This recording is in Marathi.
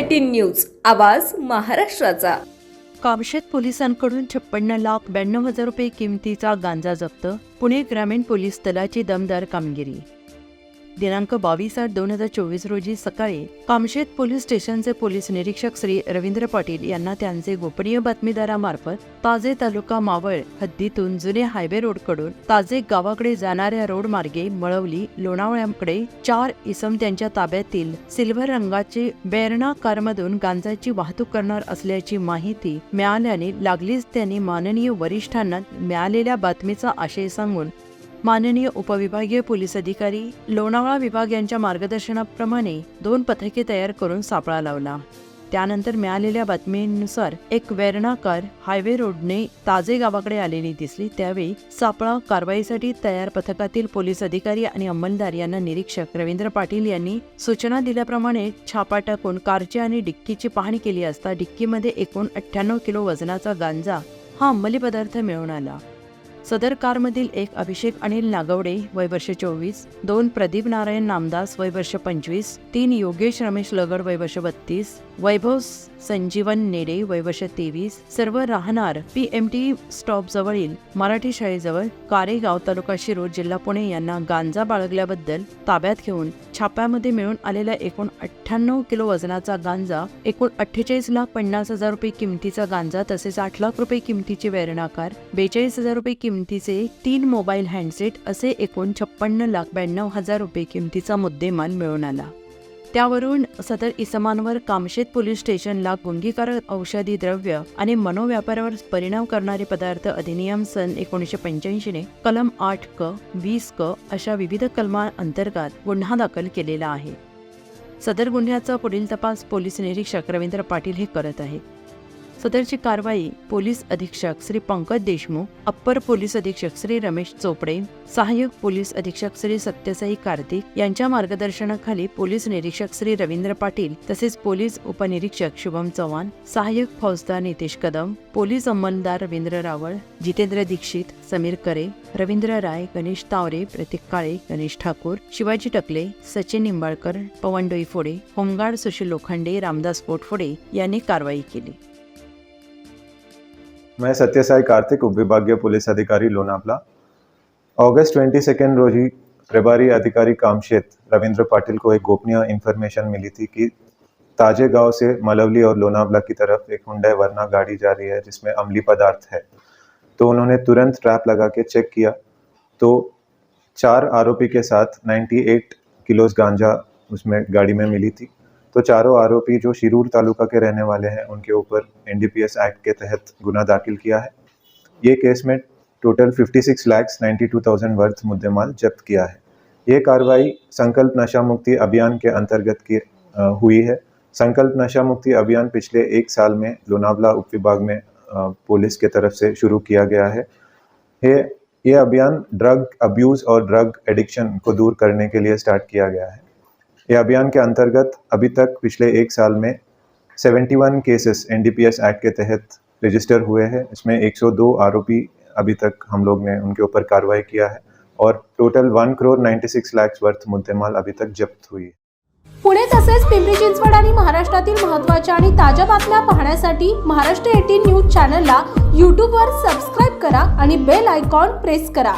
एटीन न्यूज आवाज महाराष्ट्राचा. कामशेत पोलिसांकडून छप्पन्न लाख ब्याण्णव हजार रुपये किमतीचा गांजा जप्त पुणे ग्रामीण पोलीस दलाची दमदार कामगिरी. दिनांक बावीस आठ दोन हजार चोवीस रोजी सकाळी कामशेत पोलीस स्टेशनचे पोलीस निरीक्षक श्री रवींद्र पाटील यांना त्यांचे गोपनीय बातमीदारामार्फत ताजे तालुका मावळ हद्दीतून जुने हायवे रोडकडून ताजे गावाकडे जाणाऱ्या रोड मार्गे मळवली लोणावळ्याकडे चार इसम त्यांच्या ताब्यातील सिल्व्हर रंगाचे बेरणा कारमधून गांजाची वाहतूक करणार असल्याची माहिती मिळाल्याने लागलीच त्यांनी माननीय वरिष्ठांना मिळालेल्या बातमीचा आशय सांगून माननीय उपविभागीय पोलीस अधिकारी लोणावळा विभाग यांच्या मार्गदर्शनाप्रमाणे दोन पथके तयार करून सापळा लावला. त्यानंतर मिळालेल्या बातमीनुसार एक वेर्णाकार हायवे रोडने ताजे गावाकडे आलेली दिसली. त्यावेळी सापळा कारवाईसाठी तयार पथकातील पोलीस अधिकारी आणि अंमलदार यांना निरीक्षक रवींद्र पाटील यांनी सूचना दिल्याप्रमाणे छापा टाकून कारची आणि डिक्कीची पाहणी केली असता डिक्कीमध्ये एकूण अठ्ठ्याण्णव किलो वजनाचा गांजा हा अंमली पदार्थ मिळून आला. सदर कारमधील एक अभिषेक अनिल नागवडे वय वर्ष चोवीस दोन प्रदीप नारायण नामदास वय वर्ष पंचवीस तीन योगेश रमेश लगड वय वर्ष बत्तीस वैभव संजीवन नेडे वैवश तेवीस सर्व राहणार पी एम टी स्टॉप जवळील मराठी शाळेजवळ कारेगाव तालुका शिरूर जिल्हा पुणे यांना गांजा बाळगल्याबद्दल ताब्यात घेऊन छाप्यामध्ये मिळून आलेल्या एकूण अठ्ठ्याण्णव किलो वजनाचा गांजा एकूण अठ्ठेचाळीस लाख पन्नास हजार रुपये किमतीचा गांजा तसेच आठ लाख रुपये किमतीचे वेरणाकार बेचाळीस हजार रुपये किमतीचे तीन मोबाईल हँडसेट असे एकूण छप्पन्न लाख ब्याण्णव हजार रुपये किमतीचा मुद्देमाल मिळून आला. त्यावरून सदर इसमांवर कामशेत पोलीस स्टेशनला गुंगीकारक औषधी द्रव्य आणि मनोव्यापारावर परिणाम करणारे पदार्थ अधिनियम सन एकोणीसशे पंच्याऐंशीने कलम आठ क वीस क अशा विविध कलमांतर्गत गुन्हा दाखल केलेला आहे. सदर गुन्ह्याचा पुढील तपास पोलीस निरीक्षक रवींद्र पाटील हे करत आहेत. सदरची कारवाई पोलीस अधीक्षक श्री पंकज देशमुख अप्पर पोलीस अधीक्षक श्री रमेश चोपडे सहाय्यक पोलीस अधीक्षक श्री सत्यसाई कार्तिक यांच्या मार्गदर्शनाखाली पोलीस निरीक्षक श्री रवींद्र पाटील तसेच पोलीस उपनिरीक्षक शुभम चव्हाण सहाय्यक फौजदार नितेश कदम पोलीस अंमलदार रवींद्र रावळ जितेंद्र दीक्षित समीर करे रवींद्र राय गणेश तावरे प्रतीक काळे गणेश ठाकूर शिवाजी टकले सचिन निंबाळकर पवन डोईफोडे होमगार्ड सुशील लोखंडे रामदास पोटफोडे यांनी कारवाई केली. मैं सत्यसाई कार्तिक उपविभागीय पुलिस अधिकारी, लोनावला। अगस्त ट्वेंटी सेकेंड रोजी प्रभारी अधिकारी कामशेत रविंद्र पाटिल को एक गोपनीय इन्फॉर्मेशन मिली थी कि ताजे गाँव से मलवली और लोनावला की तरफ़ एक हुंडई वरना गाड़ी जा रही है, जिसमें अमली पदार्थ है। तो उन्होंने तुरंत ट्रैप लगा के चेक किया। तो चार आरोपी के साथ 98 किलोस गांजा उसमें गाड़ी में मिली थी। तो चारों आरोपी जो शिरूर तालुका के रहने वाले हैं उनके ऊपर एनडीपीएस एक्ट के तहत गुना दाखिल किया है। ये केस में टोटल 56 लैक्स 92,000 वर्थ मुद्देमाल जब्त किया है। ये कार्रवाई संकल्प नशा मुक्ति अभियान के अंतर्गत की अ, हुई है। संकल्प नशा मुक्ति अभियान पिछले एक साल में लोनावला उप विभाग में अ, पुलिस के तरफ़ से शुरू किया गया है। ये ये अभियान ड्रग अब्यूज़ और ड्रग एडिक्शन को दूर करने के लिए स्टार्ट किया गया है। ये अभियान के अंतर्गत अभी तक पिछले एक साल में 71 केसेस एनडीपीएस एक्ट के तहत रजिस्टर हुए हैं। इसमें 102 आरोपी अभी तक हम लोग ने उनके ऊपर कार्रवाई किया है और total one crore 96 lakh worth मुद्देमाल अभी तक जब्त हुई है। पुणे तसेच पिंपरी चिंचवड आणि महाराष्ट्रातील महत्त्वाच्या आणि ताज्या बातम्या पाहण्यासाठी महाराष्ट्र एटीन न्यूज चॅनलला यूट्यूबवर सबस्क्राईब करा आणि बेल आयकॉन प्रेस करा.